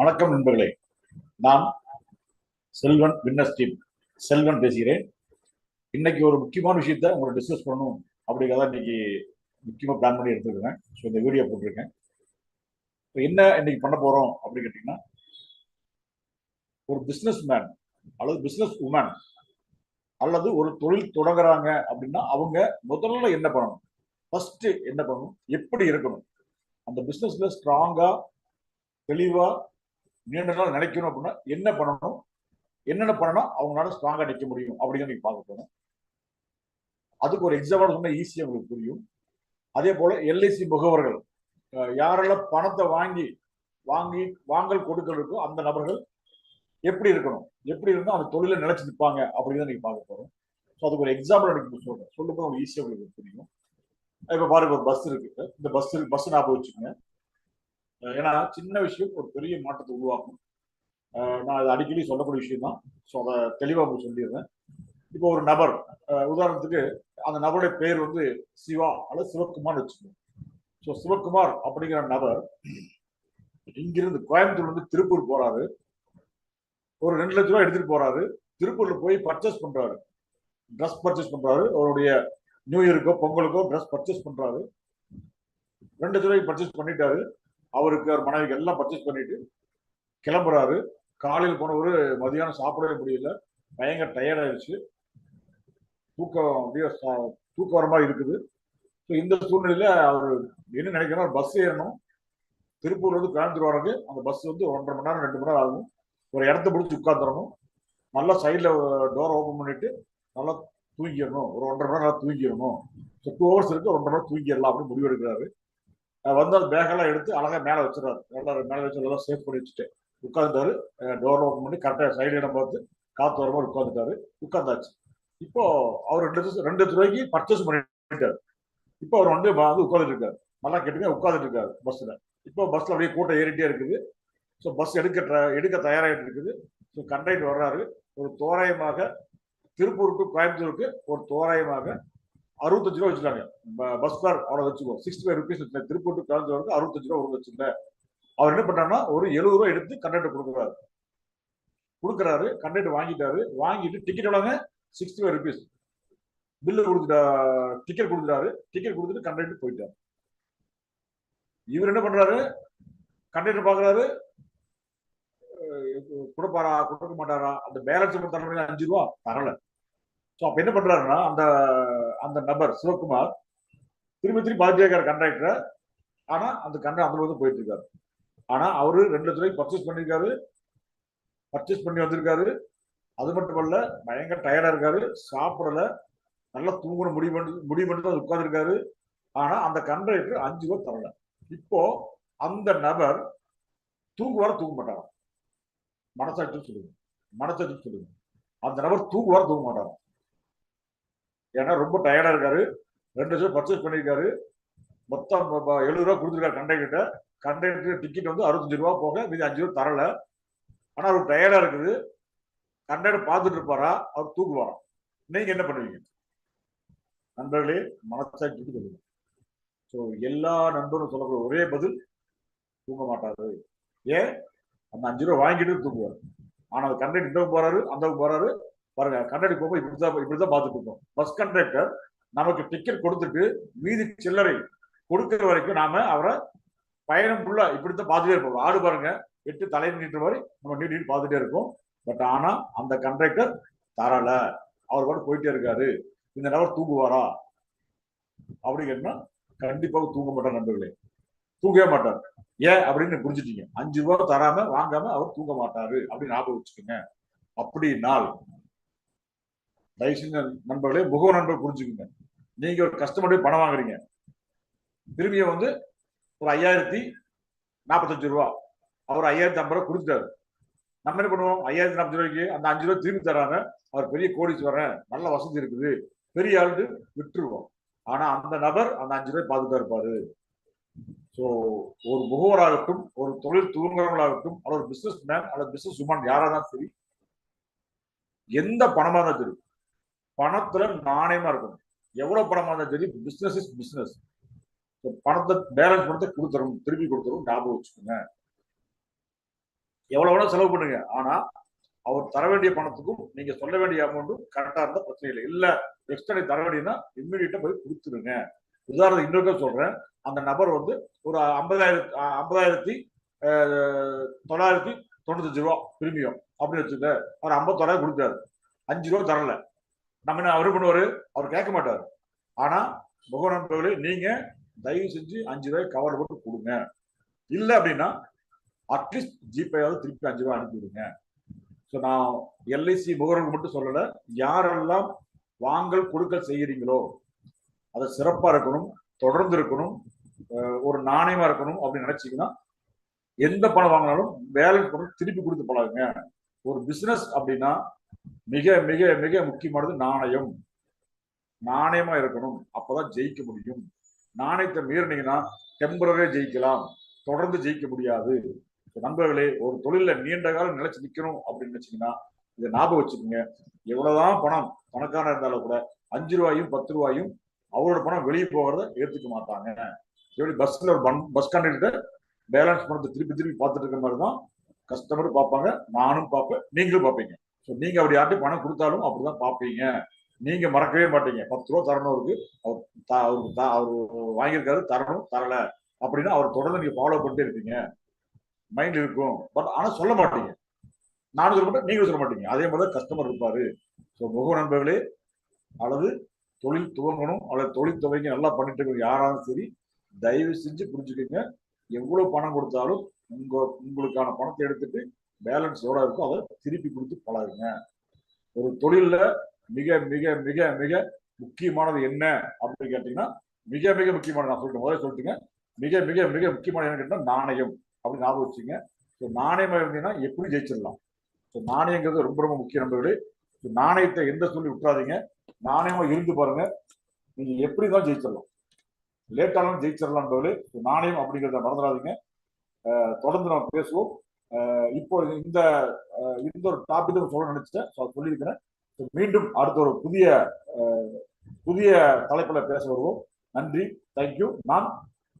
வணக்கம் நண்பர்களே. நான் செல்வன் வின்னஸ் டீம். செல்வன் பேசுகிறேன். இன்னைக்கு ஒரு முக்கியமான விஷயத்த உங்களை டிஸ்கஸ் பண்ணணும் அப்படிங்கிறத இன்னைக்கு முக்கியமாக பிளான் பண்ணி எடுத்துருக்கேன் ஸோ இந்த வீடியோ போட்டிருக்கேன். இப்போ என்ன இன்னைக்கு பண்ண போறோம் அப்படின்னு கேட்டிங்கன்னா ஒரு பிஸ்னஸ் மேன் அல்லது பிஸ்னஸ் உமன் அல்லது ஒரு தொழில் தொடங்குறாங்க அப்படின்னா அவங்க முதல்ல என்ன பண்ணணும்? ஃபஸ்ட்டு என்ன பண்ணணும்? எப்படி இருக்கணும்? அந்த பிஸ்னஸில் ஸ்ட்ராங்கா தெளிவா நீண்ட நாள் நினைக்கணும் அப்படின்னா என்ன பண்ணணும்? என்னென்ன பண்ணணும் அவங்களால ஸ்ட்ராங்காக நிற்க முடியும் அப்படிங்கிறத நீங்கள் பார்க்க போறோம். அதுக்கு ஒரு எக்ஸாம்பிள் சொன்னால் ஈஸியாக உங்களுக்கு புரியும். அதே போல் எல்ஐசி முகவர்கள் யாரெல்லாம் பணத்தை வாங்கி வாங்கி வாங்கல் கொடுக்கல் இருக்கோ அந்த நபர்கள் எப்படி இருக்கணும்? எப்படி இருந்தால் அந்த தொழிலை நிலைச்சு நிற்பாங்க அப்படிங்கிறத நீங்கள் பார்க்க போகிறோம் ஸோ அதுக்கு ஒரு எக்ஸாம்பிள் எனக்கு சொல்கிறேன் சொல்லும்போது உங்களுக்கு ஈஸியாக உங்களுக்கு புரியும். இப்போ பாருங்க ஒரு பஸ் இருக்குது இந்த பஸ் பஸ் ஞாபகம் வச்சுக்கோங்க. ஏன்னா சின்ன விஷயம் ஒரு பெரிய மாற்றத்தை உருவாக்கும். நான் அது அடிக்கடி சொல்லக்கூடிய விஷயம் தான் ஸோ அதை தெளிவாக சொல்லிடுறேன். இப்போ ஒரு நபர் உதாரணத்துக்கு அந்த நபருடைய பேர் வந்து சிவா அல்லது சிவகுமார்னு வச்சுக்கோங்க. ஸோ சிவகுமார் அப்படிங்கிற நபர் இங்கிருந்து கோயம்புத்தூர்லேருந்து திருப்பூர் போறாரு. ஒரு ரெண்டு லட்ச ரூபா எடுத்துட்டு போறாரு. திருப்பூர்ல போய் பர்ச்சேஸ் பண்றாரு. ட்ரெஸ் பர்ச்சேஸ் பண்றாரு. அவருடைய நியூ இயருக்கோ பொங்கலுக்கோ ட்ரெஸ் பர்ச்சேஸ் பண்றாரு. ரெண்டு லட்ச ரூபாய்க்கு பர்ச்சேஸ் பண்ணிட்டாரு. அவருக்கு அவர் மனைவிக்கு எல்லாம் பர்ச்சேஸ் பண்ணிட்டு கிளம்புறாரு. காலையில் போனவர் மதியானம் சாப்பிடவே முடியல. பயங்கர டயர்டாயிடுச்சு தூக்கம் அப்படியே சா- தூக்கம் வர மாதிரி இருக்குது. ஸோ இந்த சூழ்நிலையில அவர் என்ன நினைக்கிறார் பஸ் ஏறணும். திருப்பூர்ல இருந்து கோயம்புத்தூர் வர்றது அந்த பஸ் வந்து ஒன்றரை மணி நேரம் ரெண்டு மணி நேரம் ஆகும். ஒரு இடத்த பிடிச்சி உட்காந்துடணும் நல்லா சைடில் டோர் ஓப்பன் பண்ணிட்டு நல்லா தூங்கிடணும். ஒரு ஒன்றரை மணி நேரம் நல்லா தூங்கிடணும். ஸோ டூ ஹவர்ஸ் இருக்கு ஒன்றரை மணி நேரம் தூங்கிடலாம் அப்படின்னு முடிவு எடுக்கிறாரு வந்து அந்த பேக்கெல்லாம் எடுத்து அழகா மேலே வச்சிடறாரு. நல்லா மேலே வச்சு நல்லா சேஃப் பண்ணி வச்சுட்டு உட்காந்துட்டாரு டோர் ஓப்பன் பண்ணி கரெக்டாக சைடு இடம் பார்த்து காற்று வர மாதிரி உட்காந்துட்டாரு உட்காந்தாச்சு இப்போ அவர் ரெண்டு லட்சம் ரெண்டு லட்ச ரூபாய்க்கு பர்ச்சேஸ் பண்ணிட்டாரு. இப்போ அவர் வந்து வந்து உட்காந்துட்டு இருக்காரு நல்லா கேட்டுங்க உட்காந்துட்டு இருக்காரு பஸ்ஸில் இப்போ பஸ்ஸில் அப்படியே கூட்டம் ஏறிட்டே இருக்குது. ஸோ பஸ் எடுக்க எடுக்க தயாராகிட்டு இருக்குது. ஸோ கண்டக்டர் வர்றாரு. ஒரு தோராயமாக திருப்பூருக்கு கோயம்புத்தூருக்கு ஒரு தோராயமாக அறுபத்தஞ்சு ரூபா வச்சுட்டாங்க பஸ் ஃபேர் அவ்வளோ வச்சுக்கோ. சிக்ஸ்டி ஃபைவ் ருபீஸ் வச்சுருந்தேன். திருப்பூர் டு வந்து அறுபத்தஞ்சு ரூபா ஒரு வச்சுருந்தேன். அவர் என்ன பண்ணாருன்னா ஒரு எழுபது ரூபா எடுத்து கண்டக்டர் கொடுக்குறாரு. கொடுக்குறாரு. கண்டக்டர் வாங்கிட்டாரு. வாங்கிட்டு டிக்கெட் எவ்வளோங்க சிக்ஸ்டி ஃபைவ் ருபீஸ் பில்லு கொடுத்துட்டா டிக்கெட் கொடுத்துட்டாரு. டிக்கெட் கொடுத்துட்டு கண்டக்டர் போயிட்டாரு. இவர் என்ன பண்றாரு? கண்டக்டர் பாக்குறாரு. கொடுப்பாரா? கொடுக்க மாட்டாரா? அந்த பேலன்ஸ் தர அஞ்சு ரூபா? தரல. ஸோ அப்ப என்ன பண்றாருன்னா அந்த அந்த நபர் சிவகுமார் திரும்பி திரும்பி பார்த்துட்டே இருக்காரு கண்டக்டரை ஆனா அந்த கண்டக்டர் அந்த வந்து போயிட்டு இருக்காரு ஆனா அவரு ரெண்டு லட்ச ரூபாய்க்கு பர்ச்சேஸ் பண்ணிருக்காரு பர்ச்சேஸ் பண்ணி வந்திருக்காரு. அது மட்டும் பயங்கர டயர்டா இருக்காரு. சாப்பிடல. நல்லா தூங்கணும் முடிவு பண்ணி முடிவு பண்ணிட்டு உட்காந்துருக்காரு ஆனா அந்த கண்டக்டர் அஞ்சு ரூபா தரல. இப்போ அந்த நபர் தூங்குவார தூங்க மாட்டாராம். மனசாட்சி சொல்லுங்க. மனசாட்சி சொல்லுங்க. அந்த நபர் தூங்குவார தூங்க மாட்டாராம். ஏன்னா ரொம்ப டயர்டாக இருக்காரு. ரெண்டு லட்சம் பர்ச்சேஸ் பண்ணியிருக்காரு. மொத்தம் எழுபது ரூபா கொடுத்துருக்காரு கண்டக்டர் கண்டக்டர் டிக்கெட் வந்து அறுபத்தஞ்சு ரூபா போக மீதி அஞ்சு ரூபா தரல. ஆனால் அவர் டயர்டாக இருக்குது. கண்டக்டர் பார்த்துட்டு இருப்பாரா? அவர் தூங்குவாராம் நீங்கள் என்ன பண்ணுவீங்க? நண்பர்களே மனசாக சொல்லுங்க ஸோ எல்லா நண்பரும் சொல்லக்கூடிய ஒரே பதில் தூங்க மாட்டாரு. ஏன்? அந்த அஞ்சு ரூபா வாங்கிட்டு தூங்குவார். ஆனால் அந்த கண்டக்டர் இந்த போறாரு அந்த போறாரு. பாருங்க கண்ணாடி போகும்போது இப்படிதான் இப்படிதான் பார்த்துட்டு இருக்கோம். பஸ் கண்டக்டர் நமக்கு டிக்கெட் கொடுத்துட்டு மீதி சில்லறை கொடுக்கிற வரைக்கும் நாம அவரை பயணம் ஃபுல்லா இப்படித்தான் பார்த்துட்டே இருப்போம். ஆடு பாருங்க எட்டு தலையை நீட்டுற மாதிரி நம்ம நீட்டு நீட்டு பார்த்துட்டே இருக்கோம் பட் ஆனா அந்த கண்டக்டர் தரல. அவர் பாட்டு போயிட்டே இருக்காரு. இந்த நபர் தூங்குவாரா? அப்படி கேட்டா கண்டிப்பாக தூங்க மாட்டார் நண்பர்களே. தூங்கவே மாட்டார். ஏன் அப்படின்னு புரிஞ்சுட்டீங்க. அஞ்சு ரூபா தராம வாங்காம அவர் தூங்க மாட்டாரு. அப்படின்னு ஞாபகம் வச்சுக்கோங்க. அப்படின்னால் தயவு செஞ்ச நண்பர்களே முக நண்பர் புரிஞ்சுக்குங்க. நீங்க ஒரு கஸ்டமர் பணம் வாங்குறீங்க. திரும்பிய வந்து ஒரு ஐயாயிரத்தி நாற்பத்தஞ்சு ரூபா. அவர் ஐயாயிரத்தி ஐம்பது ரூபா கொடுத்துட்டாரு. நம்ம என்ன பண்ணுவோம்? ஐயாயிரத்தி நாற்பது ரூபாய்க்கு அந்த அஞ்சு ரூபா திரும்பி தராங்க அவர் பெரிய கோடீஸ்வரன் நல்ல வசதி இருக்குது. பெரிய ஆளுக்கு விட்டுருவோம். ஆனா அந்த நபர் அந்த அஞ்சு ரூபாய் பார்த்துட்டா இருப்பாரு ஸோ ஒரு முகவராகட்டும் ஒரு தொழில் துவங்குறவங்களாகட்டும் அல்லது பிசினஸ் மேன் அல்லது பிசினஸ் உமன் யாராக தான் சரி எந்த பணமாக இருந்தாலும் சரி பணத்துல நாணயமா இருக்கணும். எவ்வளவு பணமா இருந்தாலும் சரி பிசினஸ் இஸ் பிசினஸ் பணத்தை பேலன்ஸ் பணத்தை கொடுத்துரும் திருப்பி கொடுத்துரும் ஞாபகம் வச்சுக்கோங்க. எவ்வளவு வேணா செலவு பண்ணுங்க. ஆனா அவர் தர வேண்டிய பணத்துக்கும் நீங்க சொல்ல வேண்டிய அமௌண்ட்டும் கரெக்டா இருந்தா பிரச்சனை இல்லை. இல்ல எக்ஸ்ட்ரா தர வேண்டியதுன்னா இம்மிடியட்டா போய் கொடுத்துருங்க. உதாரணம் இன்னொரு சொல்றேன். அந்த நபர் வந்து ஒரு ஐம்பதாயிரத்தி ஐம்பதாயிரத்தி தொள்ளாயிரத்தி தொண்ணூத்தஞ்சு ரூபா பிரிமியம். அப்படின்னு வச்சுக்க அவர் ஐம்பத்தோராயிரம் கொடுத்தாரு அஞ்சு ரூபா தரல. நம்ம என்ன அவரு பண்ணுவாரு? அவர் கேட்க மாட்டார். ஆனா முகநண்பர்களே நீங்க தயவு செஞ்சு அஞ்சு ரூபாய் கவர் போட்டு கொடுங்க. இல்லை அப்படின்னா அட்லீஸ்ட் ஜிபேயாவது திருப்பி அஞ்சு ரூபாய் அனுப்பிவிடுங்க ஸோ நான் எல்ஐசி முகவர்கள் மட்டும் சொல்லலை யாரெல்லாம் வாங்கல் கொடுக்கல் செய்கிறீங்களோ அது சிறப்பாக இருக்கணும் தொடர்ந்து இருக்கணும் ஒரு நாணயமா இருக்கணும் அப்படின்னு நினைச்சீங்கன்னா எந்த பணம் வாங்கினாலும் வேலைக்கு பணம் திருப்பி கொடுத்து பழகுங்க. ஒரு பிசினஸ் அப்படின்னா மிக மிக மிக முக்கியமானது நாணயம். நாணயமா இருக்கணும். அப்பதான் ஜெயிக்க முடியும். நாணயத்தை மீறினீங்கன்னா டெம்பரரே ஜெயிக்கலாம். தொடர்ந்து ஜெயிக்க முடியாது. நண்பர்களே ஒரு தொழில நீண்ட காலம் நிலைச்சு நிக்கணும் அப்படின்னு நினைச்சீங்கன்னா இதை ஞாபகம் வச்சுக்கோங்க. எவ்வளவுதான் பணம் பணக்காரன் இருந்தாலும் கூட அஞ்சு ரூபாயும் பத்து ரூபாயும் அவரோட பணம் வெளியே போகிறத ஏத்துக்க மாட்டாங்க. எப்படி பஸ்ல ஒரு பஸ் கண்டக்டர் பேலன்ஸ் பணத்தை திருப்பி திருப்பி பார்த்துட்டு இருக்க மாதிரி தான் கஸ்டமரும் பார்ப்பாங்க நானும் பார்ப்பேன் நீங்களும் பார்ப்பீங்க. ஸோ நீங்க அப்படி யார்ட்டு பணம் கொடுத்தாலும் அப்படிதான் பார்ப்பீங்க. நீங்க மறக்கவே மாட்டீங்க. பத்து ரூபா தரணும் இருக்கு அவர் அவருக்கு அவர் வாங்கியிருக்காரு தரணும் தரல. அப்படின்னா அவர் தொடர்ந்து நீங்க ஃபாலோ பண்ணிட்டே இருப்பீங்க. மைண்ட் இருக்கும். பட் ஆனா சொல்ல மாட்டீங்க. நானும் சொல்ல மாட்டேன் நீங்களும் சொல்ல மாட்டீங்க. அதே மாதிரி தான் கஸ்டமர் இருப்பாரு. ஸோ முக நண்பர்களே அல்லது தொழில் துவங்கணும் அல்லது தொழில் துவங்கி நல்லா பண்ணிட்டு இருக்க யாராலும் சரி தயவு செஞ்சு புரிஞ்சுக்கோங்க. எவ்வளவு பணம் கொடுத்தாலும் உங்க உங்களுக்கான பணத்தை எடுத்துட்டு பேலன்ஸ் எவ்வளோ இருக்கோ அதை திருப்பி கொடுத்து பழகுங்க. ஒரு தொழிலில் மிக மிக மிக மிக முக்கியமானது என்ன அப்படின்னு கேட்டீங்கன்னா மிக மிக முக்கியமானது நான் சொல்லிட்டேன் முதல்ல சொல்லிட்டுங்க. மிக மிக மிக முக்கியமான என்னன்னு கேட்டீங்கன்னா நாணயம் அப்படின்னு ஞாபகம் வச்சுங்க. ஸோ நாணயமாக இருந்தீங்கன்னா எப்படி ஜெயிச்சிடலாம்? ஸோ நாணயங்கிறது ரொம்ப ரொம்ப முக்கிய நண்பர்களே. ஸோ நாணயத்தை எந்த சொல்லி விட்டுறாதீங்க. நாணயமா இருந்து பாருங்க. நீங்க எப்படி தான் ஜெயிச்சிடலாம். லேட்டாலும் ஜெயிச்சிடலாம் நண்பர்களே. நாணயம் அப்படிங்கிறத மறந்துடாதீங்க. தொடர்ந்து நம்ம பேசுவோம். இப்போ இந்த இந்த ஒரு டாபிக் சொல்ல நினைச்சிட்டேன் ஸோ சொல்லியிருக்கிறேன். மீண்டும் அடுத்த ஒரு புதிய புதிய தலைப்புல பேச வருவோம். நன்றி. தேங்க்யூ நான்